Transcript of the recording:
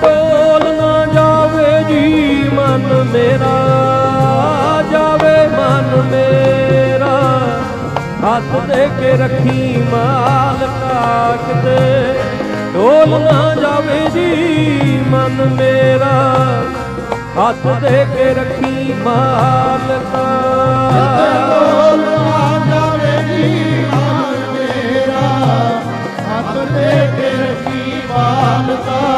ਕੋਲ ਨਾ ਜਾਵੇ ਜੀ ਮਨ ਮੇਰਾ, ਜਾਵੇ ਮਨ ਮੇਰਾ। ਹੱਥ ਦੇ ਕੇ ਰੱਖੀ ਮਾਲਕਾ ਕਿਤੇ ਕੋਲ ਨਾ ਜਾਵੇ ਜੀ ਮਨ ਮੇਰਾ। ਹੱਥ ਦੇ ਕੇ ਰੱਖੀ ਮਾਲਕਾ ਕੋਲ ਜਾਵੇ ਜੀ ਮੇਰਾ। ਹੱਥ ਰੱਖੀ ਮਾਲਕਾ